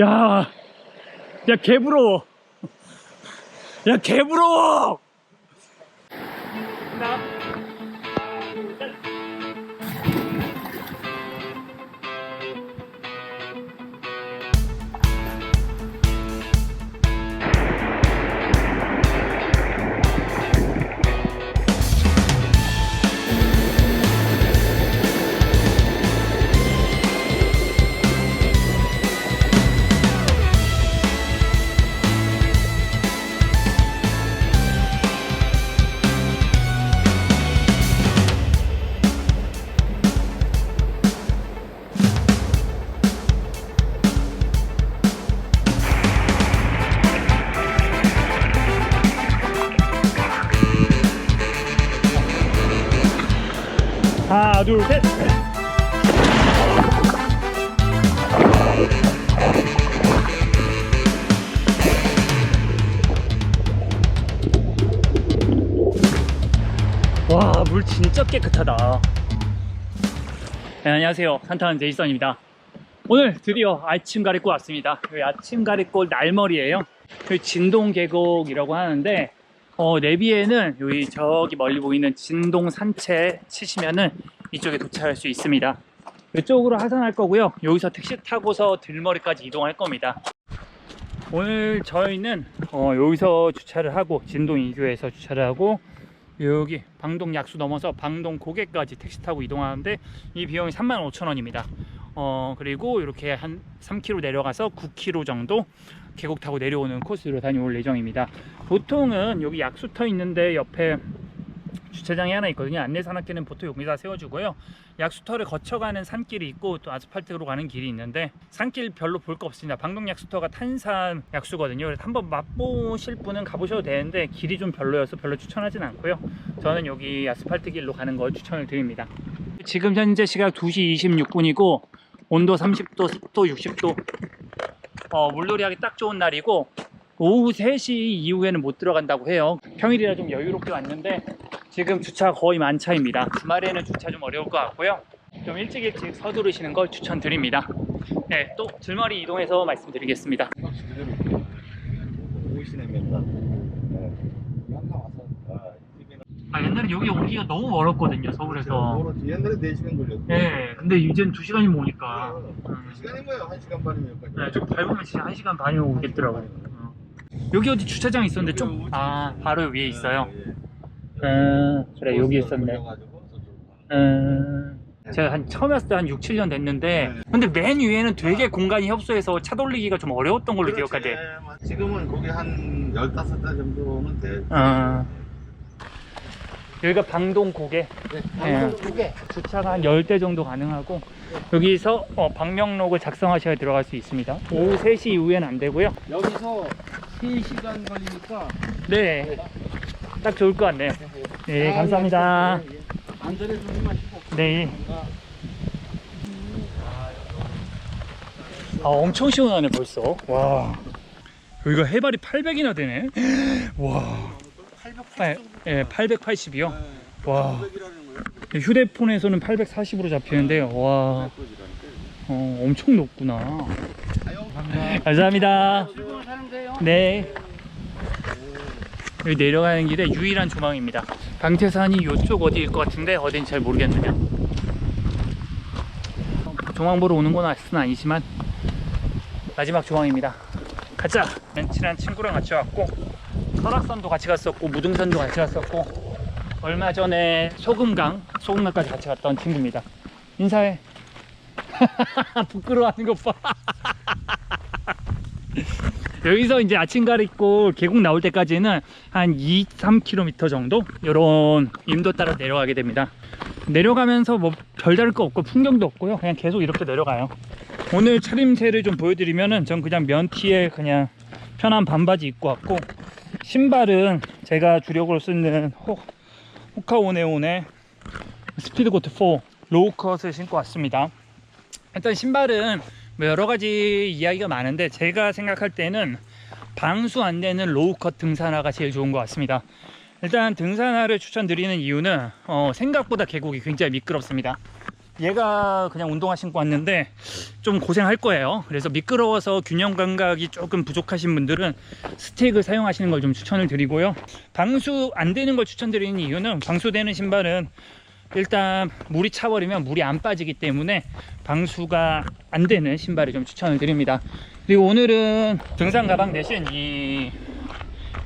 야, 야, 개부러워. 야, 개부러워! 하나, 둘, 셋. 와, 물 진짜 깨끗하다. 네, 안녕하세요. 산타는 제이선입니다. 오늘 드디어 아침 가리골 왔습니다. 여기 아침 가리골 날머리예요. 여기 진동 계곡이라고 하는데 어, 내비에는 여기 저기 멀리 보이는 진동 산채 치시면은 이쪽에 도착할 수 있습니다. 이쪽으로 하산할 거고요. 여기서 택시 타고서 들머리까지 이동할 겁니다. 오늘 저희는 어, 여기서 주차를 하고 진동 2교에서 주차를 하고 여기 방동 약수 넘어서 방동 고개까지 택시 타고 이동하는데 이 비용이 35,000원입니다. 어, 그리고 이렇게 한 3km 내려가서 9km 정도 계곡 타고 내려오는 코스로 다녀올 예정입니다. 보통은 여기 약수 터 있는데 옆에 주차장이 하나 있거든요. 안내 산악회는 보통 여기다 세워주고요. 약수터를 거쳐가는 산길이 있고 또 아스팔트로 가는 길이 있는데 산길 별로 볼 거 없습니다. 방동 약수터가 탄산 약수거든요. 그래서 한번 맛보실 분은 가보셔도 되는데 길이 좀 별로여서 별로 추천하진 않고요. 저는 여기 아스팔트 길로 가는 걸 추천을 드립니다. 지금 현재 시각 2시 26분이고 온도 30도, 습도 60도. 어, 물놀이 하기 딱 좋은 날이고 오후 3시 이후에는 못 들어간다고 해요. 평일이라 좀 여유롭게 왔는데 지금 주차 거의 만차입니다. 주말에는 주차 좀 어려울 것 같고요. 좀 일찍 일찍 서두르시는 걸 추천드립니다. 네, 또 들머리 이동해서 말씀드리겠습니다. 네. 아, 옛날에 여기 오기가 너무 멀었거든요, 서울에서. 멀었지. 옛날에 4시간 걸렸고. 네, 근데 이젠 2시간이면 오니까. 음. 2시간이 뭐야? 1시간 반이면. 네, 좀 밟으면 진짜 1시간 반이 오겠더라고요. 어. 여기 어디 주차장 있었는데 좀, 아, 바로 위에 있어요. 예, 예. 음, 그래, 여기 있었네. 음, 제가 한 처음 왔을 때 한 6, 7년 됐는데 네. 근데 맨 위에는 되게 공간이 협소해서 차 돌리기가 좀 어려웠던 걸로 그렇지. 기억하대. 예, 지금은 거기 한 15대 정도는 돼. 어. 여기가 방동 고개 네. 예. 두개 주차가 한 10대 정도 가능하고 여기서 어, 방명록을 작성하셔야 들어갈 수 있습니다. 오후 3시 이후에는 안 되고요. 여기서 3시간 걸리니까 네. 딱 좋을 것 같네요. 네, 감사합니다. 예, 예. 안전에 조심하시고 네. 아, 엄청 시원하네 벌써. 와. 여기가 해발이 800이나 되네. 와. 8 예, 880이요. 와. 휴대폰에서는 840으로 잡히는데요. 와. 어, 엄청 높구나. 감사합니다. 네. 여기 내려가는 길에 유일한 조망입니다. 방태산이 이쪽 어디일 것 같은데 어딘지 잘 모르겠네요. 조망 보러 오는 건 아니지만 마지막 조망입니다. 가자. 친한 친구랑 같이 왔고 설악산도 같이 갔었고 무등산도 같이 갔었고 얼마 전에 소금강 소금강까지 같이 갔던 친구입니다. 인사해. 부끄러워하는 것 봐. 여기서 이제 아침 가리골 계곡 나올 때까지는 한 2, 3km 정도 이런 임도 따라 내려가게 됩니다. 내려가면서 뭐 별다를 거 없고 풍경도 없고요. 그냥 계속 이렇게 내려가요. 오늘 차림새를 좀 보여드리면은 전 그냥 면티에 그냥 편한 반바지 입고 왔고 신발은 제가 주력으로 쓰는 호, 호카오네온의 스피드고트 4 로우컷을 신고 왔습니다. 일단 신발은 뭐 여러 가지 이야기가 많은데 제가 생각할 때는 방수 안 되는 로우컷 등산화가 제일 좋은 것 같습니다. 일단 등산화를 추천드리는 이유는 어, 생각보다 계곡이 굉장히 미끄럽습니다. 얘가 그냥 운동화 신고 왔는데 좀 고생할 거예요. 그래서 미끄러워서 균형 감각이 조금 부족하신 분들은 스틱을 사용하시는 걸 좀 추천을 드리고요. 방수 안 되는 걸 추천드리는 이유는 방수되는 신발은 일단 물이 차버리면 물이 안 빠지기 때문에 방수가 안 되는 신발을 좀 추천을 드립니다. 그리고 오늘은 등산 가방 대신 이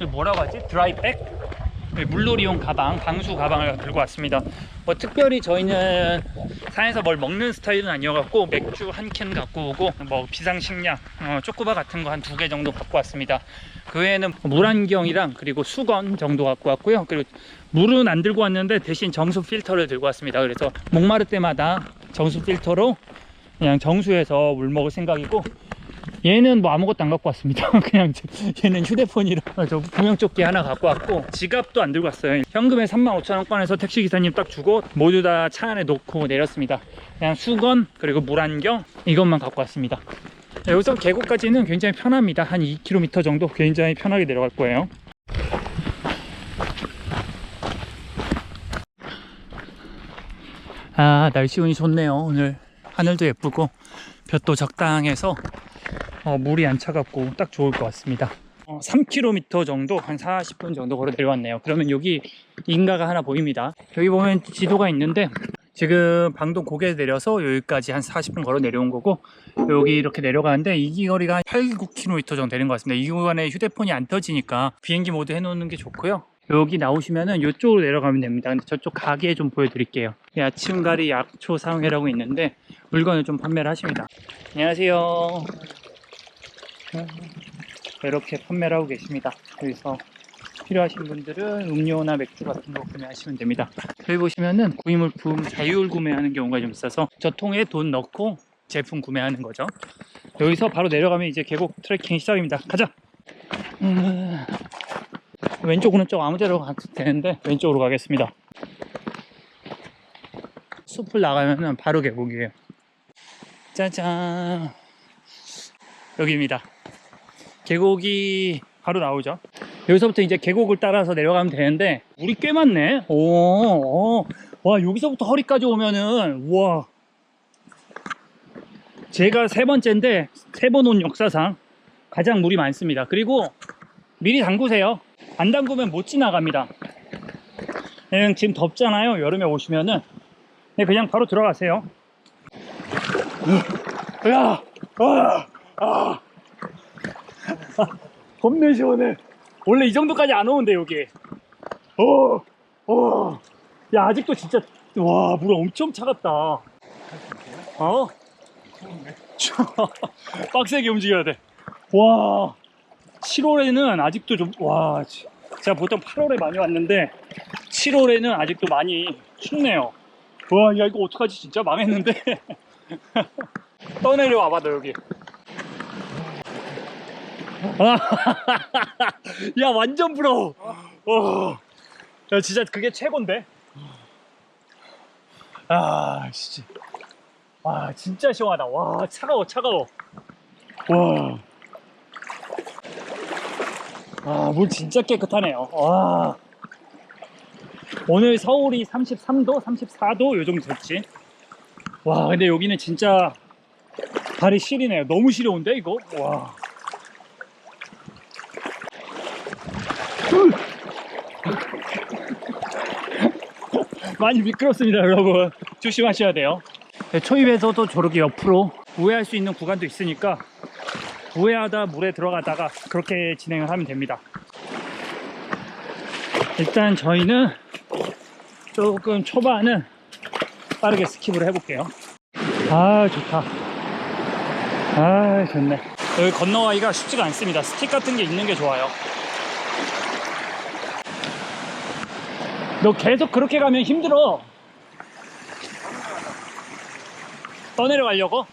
뭐라고 하지? 드라이백? 네, 물놀이용 가방, 방수 가방을 들고 왔습니다. 뭐 특별히 저희는 산에서 뭘 먹는 스타일은 아니어갖고 맥주 한 캔 갖고 오고 뭐 비상식량, 어, 쪼꼬바 같은 거 한 두 개 정도 갖고 왔습니다. 그 외에는 물안경이랑 그리고 수건 정도 갖고 왔고요. 그리고 물은 안 들고 왔는데 대신 정수 필터를 들고 왔습니다. 그래서 목마를 때마다 정수 필터로 그냥 정수해서 물 먹을 생각이고 얘는 뭐 아무것도 안 갖고 왔습니다. 그냥 저- 얘는 휴대폰이랑 저 구명조끼 하나 갖고 왔고 지갑도 안 들고 왔어요. 현금에 35,000원 꺼내서 택시 기사님 딱 주고 모두 다 차 안에 놓고 내렸습니다. 그냥 수건 그리고 물안경 이것만 갖고 왔습니다. 여기서 계곡까지는 굉장히 편합니다. 한 2km 정도 굉장히 편하게 내려갈 거예요. 아 날씨 운이 좋네요. 오늘 하늘도 예쁘고 볕도 적당해서 어, 물이 안 차갑고 딱 좋을 것 같습니다. 어, 3km 정도 한 40분 정도 걸어 내려왔네요. 그러면 여기 인가가 하나 보입니다. 여기 보면 지도가 있는데 지금 방동 고개 내려서 여기까지 한 40분 걸어 내려온 거고 여기 이렇게 내려가는데 이 거리가 한 8, 9km 정도 되는 것 같습니다. 이 구간에 휴대폰이 안 터지니까 비행기 모드 해놓는 게 좋고요. 여기 나오시면은 이쪽으로 내려가면 됩니다. 근데 저쪽 가게 좀 보여드릴게요. 이 아침가리 약초 상회라고 있는데 물건을 좀 판매를 하십니다. 안녕하세요. 이렇게 판매를 하고 계십니다. 여기서 필요하신 분들은 음료나 맥주 같은 거 구매하시면 됩니다. 여기 보시면은 구입물품 자율 구매하는 경우가 좀 있어서 저 통에 돈 넣고 제품 구매하는 거죠. 여기서 바로 내려가면 이제 계곡 트레킹 시작입니다. 가자. 음, 왼쪽 오른쪽 아무 데로 가도 되는데 왼쪽으로 가겠습니다. 숲을 나가면은 바로 계곡이에요. 짜잔. 여기입니다. 계곡이 바로 나오죠. 여기서부터 이제 계곡을 따라서 내려가면 되는데 물이 꽤 많네. 오, 오. 와 여기서부터 허리까지 오면은 와. 제가 세 번째인데 세 번 온 역사상 가장 물이 많습니다. 그리고 미리 담그세요. 안 담그면 못 지나갑니다. 지금 덥잖아요. 여름에 오시면은 네, 그냥 바로 들어가세요. 야, 아, 아. 겁내 시원해. 원래 이 정도까지 안 오는데 여기. 어, 어. 야 아직도 진짜 와 물 엄청 차갑다. 어? 빡세게 움직여야 돼. 와 7월에는 아직도 좀 와. 제가 보통 8월에 많이 왔는데 7월에는 아직도 많이 춥네요. 와, 야 이거 어떡하지 진짜 망했는데. 떠내려 와봐 너 여기. 아, 야 완전 부러워. 어. 야 진짜 그게 최고인데. 아 진짜. 와 진짜 시원하다. 와 차가워 차가워. 와. 아, 물 진짜 깨끗하네요. 와. 오늘 서울이 33도, 34도 요 정도 됐지. 와, 근데 여기는 진짜 발이 시리네요. 너무 시려운데 이거? 와. 많이 미끄럽습니다, 여러분. 조심하셔야 돼요. 네, 초입에서도 저렇게 옆으로 우회할 수 있는 구간도 있으니까 우회하다 물에 들어가다가 그렇게 진행을 하면 됩니다. 일단 저희는 조금 초반은 빠르게 스킵을 해볼게요. 아, 좋다. 아, 좋네. 여기 건너가기가 쉽지가 않습니다. 스틱 같은 게 있는 게 좋아요. 너 계속 그렇게 가면 힘들어. 떠내려 가려고?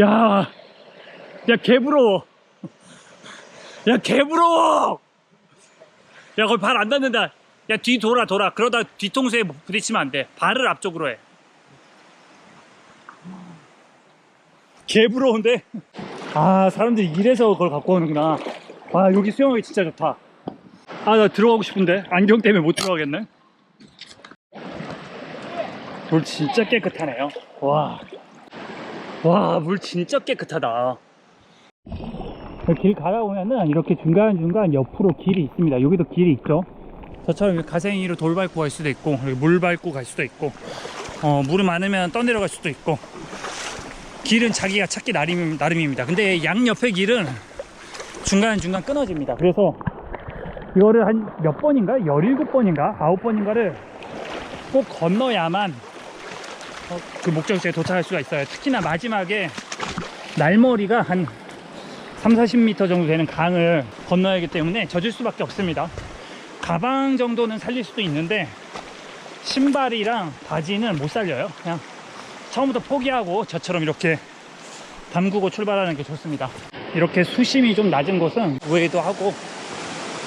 야, 야, 개부러워. 야, 개부러워! 야, 거기 발 안 닿는다. 야, 뒤 돌아, 돌아. 그러다 뒤통수에 부딪히면 안 돼. 발을 앞쪽으로 해. 개부러운데? 아, 사람들이 이래서 그걸 갖고 오는구나. 와, 여기 수영하기 진짜 좋다. 아, 나 들어가고 싶은데. 안경 때문에 못 들어가겠네. 물 진짜 깨끗하네요. 와. 와, 물 진짜 깨끗하다. 길 가다 보면은 이렇게 중간중간 옆으로 길이 있습니다. 여기도 길이 있죠. 저처럼 가생이로 돌 밟고 갈 수도 있고, 물 밟고 갈 수도 있고, 어, 물이 많으면 떠내려갈 수도 있고, 길은 자기가 찾기 나름, 나름입니다. 근데 양옆의 길은 중간중간 끊어집니다. 그래서 이거를 한 몇 번인가? 17번인가? 9번인가를 꼭 건너야만 어, 그 목적지에 도착할 수가 있어요. 특히나 마지막에 날머리가 한 3, 40m 정도 되는 강을 건너야 하기 때문에 젖을 수밖에 없습니다. 가방 정도는 살릴 수도 있는데 신발이랑 바지는 못 살려요. 그냥 처음부터 포기하고 저처럼 이렇게 담그고 출발하는 게 좋습니다. 이렇게 수심이 좀 낮은 곳은 우회도 하고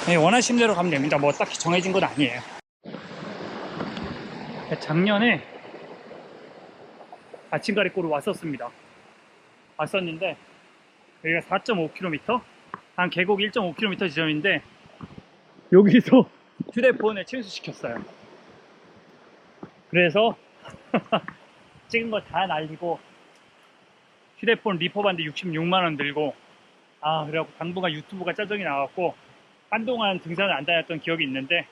네, 원하시는 대로 가면 됩니다. 뭐 딱히 정해진 건 아니에요. 작년에 아침가리꼬로 왔었습니다. 왔었는데 여기가 4.5km 한 계곡 1.5km 지점인데 여기서 휴대폰을 침수시켰어요. 그래서 찍은 거 다 날리고 휴대폰 리퍼반드 66만원 들고 아 그래갖고 당분간 유튜브가 짜증이 나왔고 한동안 등산을 안 다녔던 기억이 있는데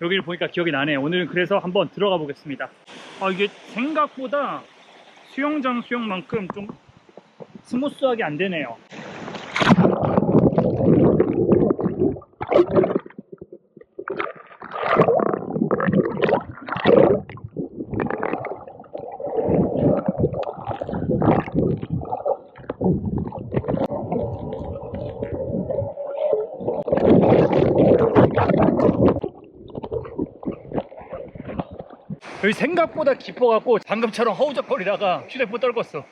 여기를 보니까 기억이 나네요 오늘은 그래서 한번 들어가 보겠습니다. 아 이게 생각보다 수영장 수영만큼 좀 스무스하게 안 되네요 여기 생각보다 깊어갖고 방금처럼 허우적거리다가 휴대폰 떨궜어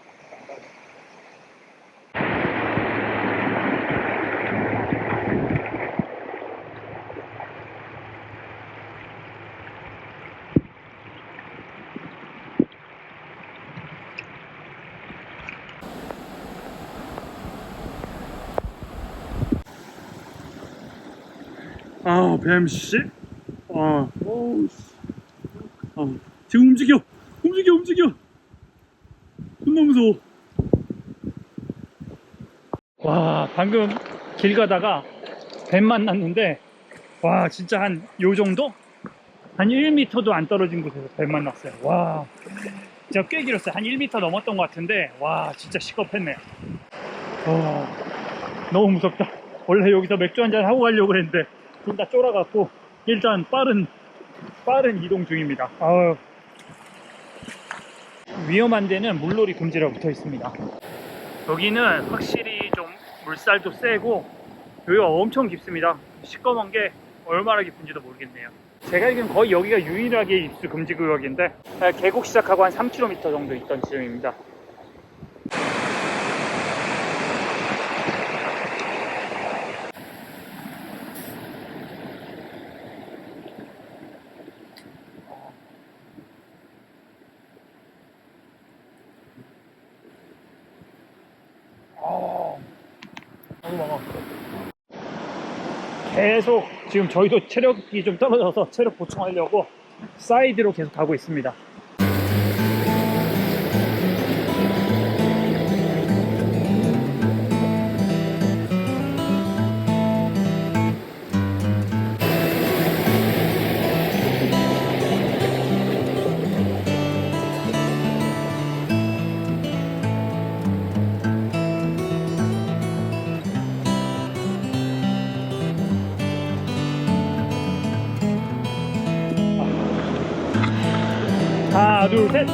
아, 뱀씨? 아, 어우, 씨. 아, 지금 움직여! 움직여, 움직여! 존나 무서워. 와, 방금 길 가다가 뱀 만났는데, 와, 진짜 한 요 정도? 한 1m도 안 떨어진 곳에서 뱀 만났어요. 와, 진짜 꽤 길었어요. 한 1m 넘었던 것 같은데, 와, 진짜 시겁했네. 와, 너무 무섭다. 원래 여기서 맥주 한잔 하고 가려고 그랬는데, 둘 다 쫄아갖고, 일단 빠른 빠른 이동 중입니다. 아유. 위험한 데는 물놀이 금지라 붙어 있습니다. 여기는 확실히 좀 물살도 세고 여기가 엄청 깊습니다. 시꺼먼 게 얼마나 깊은지도 모르겠네요. 제가 알기로는 거의 여기가 유일하게 입수 금지 구역인데 아, 계곡 시작하고 한 3km 정도 있던 지점입니다. 지금 저희도 체력이 좀 떨어져서 체력 보충하려고 사이드로 계속 가고 있습니다. 둘, 셋.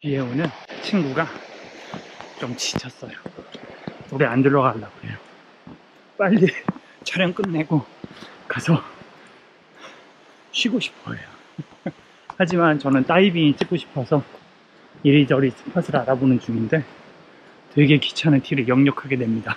뒤에 오는 친구가 좀 지쳤어요. 노래 안 들어가려고 해요. 빨리 촬영 끝내고 가서 쉬고 싶어요. 하지만 저는 다이빙 찍고 싶어서 이리저리 스팟을 알아보는 중인데 되게 귀찮은 티를 역력하게 냅니다.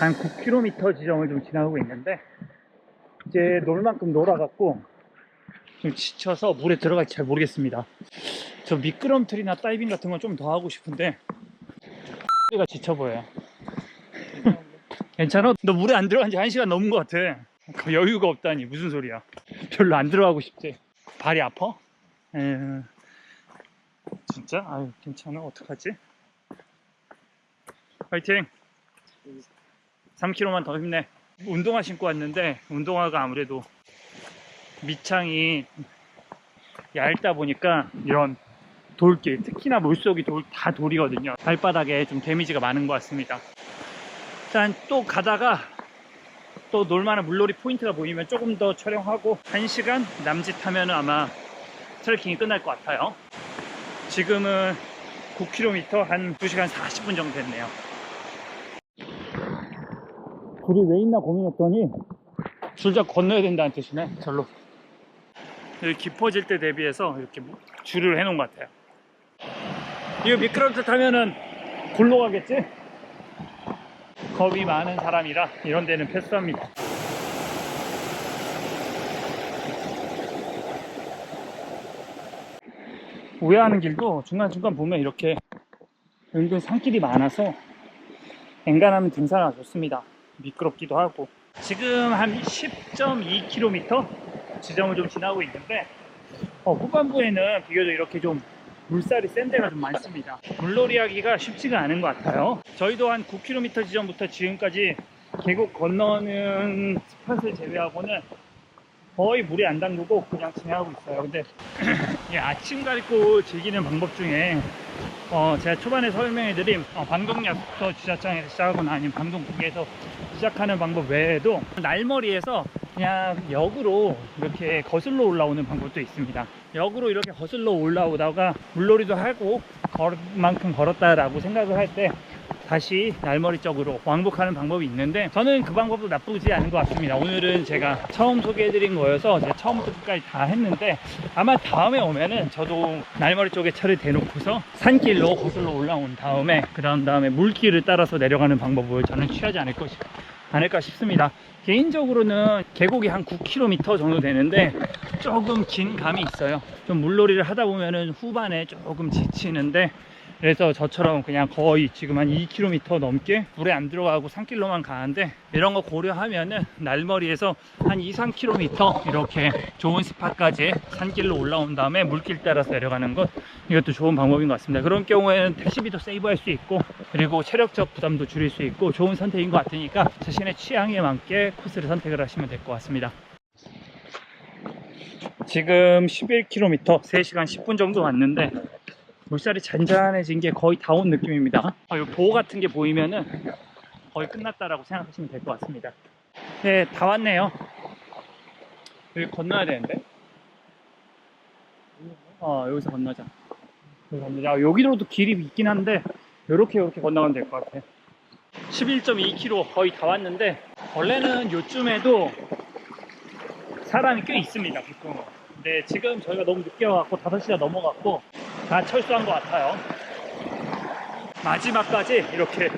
한 9km 지점을 좀 지나가고 있는데 이제 놀 만큼 놀아갖고 좀 지쳐서 물에 들어갈지 잘 모르겠습니다. 저 미끄럼틀이나 다이빙 같은 건 좀 더 하고 싶은데 가 지쳐 보여요. 괜찮아? 너 물에 안 들어간 지한 시간 넘은 것 같아. 그 여유가 없다니 무슨 소리야? 별로 안 들어가고 싶지. 발이 아파? 에... 진짜? 아유 괜찮아 어떡하지? 파이팅! 3km만 더 힘내. 운동화 신고 왔는데 운동화가 아무래도 밑창이 얇다 보니까 이런 돌길, 특히나 물속이 돌, 다 돌이거든요. 발바닥에 좀 데미지가 많은 것 같습니다. 일단 또 가다가 또 놀만한 물놀이 포인트가 보이면 조금 더 촬영하고 1시간 남짓하면 아마 트레킹이 끝날 것 같아요. 지금은 9km 한 2시간 40분 정도 됐네요. 불이 왜 있나 고민했더니 줄자 건너야 된다는 뜻이네. 절로. 여기 깊어질 때 대비해서 이렇게 줄을 해놓은 것 같아요. 이거 미끄럼틀 타면은 골로 가겠지? 겁이 많은 사람이라 이런 데는 패스합니다. 우회하는 길도 중간중간 보면 이렇게 은근 산길이 많아서 엔간하면 등산하기 좋습니다. 미끄럽기도 하고 지금 한 10.2km 지점을 좀 지나고 있는데 어, 후반부에는 비교적 이렇게 좀 물살이 센 데가 좀 많습니다. 물놀이 하기가 쉽지가 않은 것 같아요. 저희도 한 9km 지점부터 지금까지 계곡 건너는 스팟을 제외하고는 거의 물에 안 담그고 그냥 지나가고 있어요. 근데 이 아침 가리고 즐기는 방법 중에 어, 제가 초반에 설명해드린 어, 방동역부터 주차장에서 시작하거나 아니면 방동국에서 시작하는 방법 외에도 날머리에서 그냥 역으로 이렇게 거슬러 올라오는 방법도 있습니다. 역으로 이렇게 거슬러 올라오다가 물놀이도 하고 걸을 만큼 걸었다라고 생각을 할 때 다시 날머리 쪽으로 왕복하는 방법이 있는데 저는 그 방법도 나쁘지 않은 것 같습니다. 오늘은 제가 처음 소개해드린 거여서 처음부터 끝까지 다 했는데 아마 다음에 오면은 저도 날머리 쪽에 차를 대놓고서 산길로 거슬러 올라온 다음에 그 다음 다음에 물길을 따라서 내려가는 방법을 저는 취하지 않을 것이 않을까 싶습니다. 개인적으로는 계곡이 한 9km 정도 되는데 조금 긴 감이 있어요. 좀 물놀이를 하다 보면은 후반에 조금 지치는데 그래서 저처럼 그냥 거의 지금 한 2km 넘게 물에 안 들어가고 산길로만 가는데 이런 거 고려하면은 날머리에서 한 2, 3km 이렇게 좋은 스팟까지 산길로 올라온 다음에 물길 따라서 내려가는 것 이것도 좋은 방법인 것 같습니다. 그런 경우에는 택시비도 세이브할 수 있고 그리고 체력적 부담도 줄일 수 있고 좋은 선택인 것 같으니까 자신의 취향에 맞게 코스를 선택을 하시면 될 것 같습니다. 지금 11km 3시간 10분 정도 왔는데 물살이 잔잔해진 게 거의 다 온 느낌입니다. 아, 요 보호 같은 게 보이면은 거의 끝났다라고 생각하시면 될 것 같습니다. 네, 다 왔네요. 여기 건너야 되는데. 어, 여기서 건너자. 여기 건너자. 아, 여기로도 길이 있긴 한데, 요렇게 요렇게 건너가면 될 것 같아. 11.2km 거의 다 왔는데, 원래는 요쯤에도 사람이 꽤 있습니다, 빅붕어. 근데 지금 저희가 너무 늦게 와갖고 5시가 넘어갔고, 다 철수한 것 같아요. 마지막까지 이렇게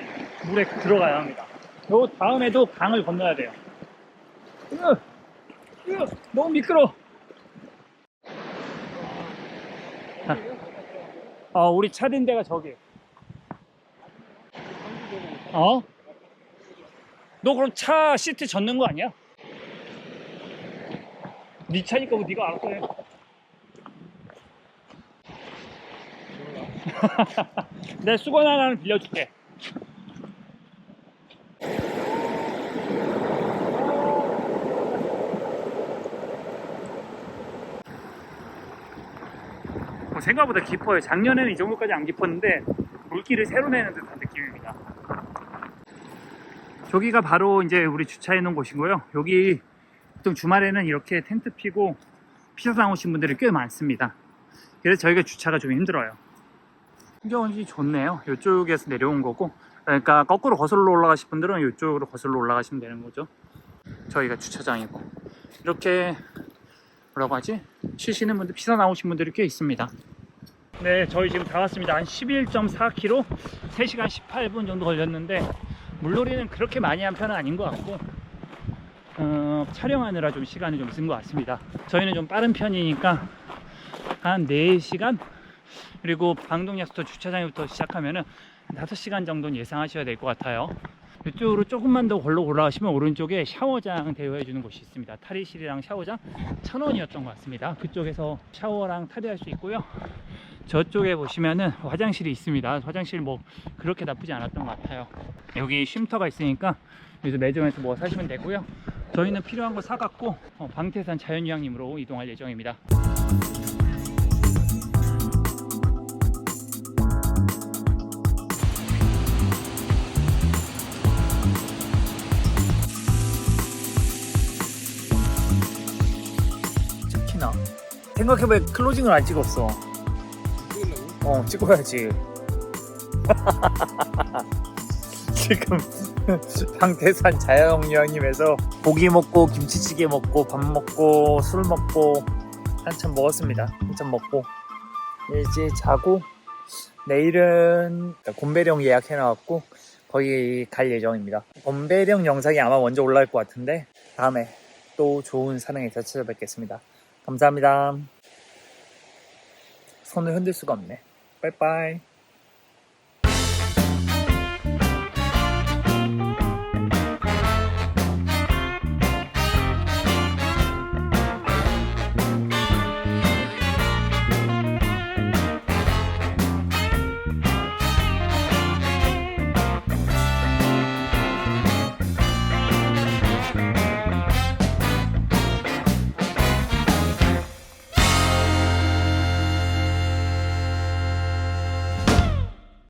물에 들어가야 합니다. 요 다음에도 강을 건너야 돼요. 으, 으, 너무 미끄러. 아, 어, 우리 차린 데가 저기. 어? 너 그럼 차 시트 젖는 거 아니야? 네 차니까 뭐 네가 알아서 해. 내 수건 하나는 빌려줄게. 뭐 생각보다 깊어요. 작년에는 이 정도까지 안 깊었는데 물길을 새로 내는 듯한 느낌입니다. 저기가 바로 이제 우리 주차해 놓은 곳이고요. 여기 보통 주말에는 이렇게 텐트 피고 피서상 오신 분들이 꽤 많습니다. 그래서 저희가 주차가 좀 힘들어요. 풍경이 좋네요. 이쪽에서 내려온 거고, 그러니까 거꾸로 거슬러 올라가실 분들은 이쪽으로 거슬러 올라가시면 되는 거죠. 저희가 주차장이고 이렇게 뭐라고 하지? 쉬시는 분들, 피서 나오신 분들이 꽤 있습니다. 네, 저희 지금 다 왔습니다. 한 11.4km, 3시간 18분 정도 걸렸는데 물놀이는 그렇게 많이 한 편은 아닌 것 같고 어, 촬영하느라 좀 시간이 좀 쓴 것 같습니다. 저희는 좀 빠른 편이니까 한 4시간 그리고 방동약수터 주차장부터 시작하면은 5시간 정도는 예상하셔야 될 것 같아요. 이쪽으로 조금만 더 걸로 올라가시면 오른쪽에 샤워장 대여해 주는 곳이 있습니다. 탈의실이랑 샤워장 천 원이었던 것 같습니다. 그쪽에서 샤워랑 탈의할 수 있고요. 저쪽에 보시면은 화장실이 있습니다. 화장실 뭐 그렇게 나쁘지 않았던 것 같아요. 여기 쉼터가 있으니까 여기서 매점에서 뭐 사시면 되고요. 저희는 필요한 거 사갖고 어, 방태산 자연휴양림으로 이동할 예정입니다. 특히나 생각해보니 클로징을 안 찍었어. 어 찍어야지. 지금 방태산 자연휴양림에서 고기 먹고 김치찌개 먹고 밥 먹고 술 먹고 한참 먹었습니다. 한참 먹고 이제 자고 내일은 곰배령 예약해놔갖고 거기 갈 예정입니다. 곰배령 영상이 아마 먼저 올라올 것 같은데 다음에 또 좋은 산행에서 찾아뵙겠습니다. 감사합니다. 손을 흔들 수가 없네. 빠이빠이.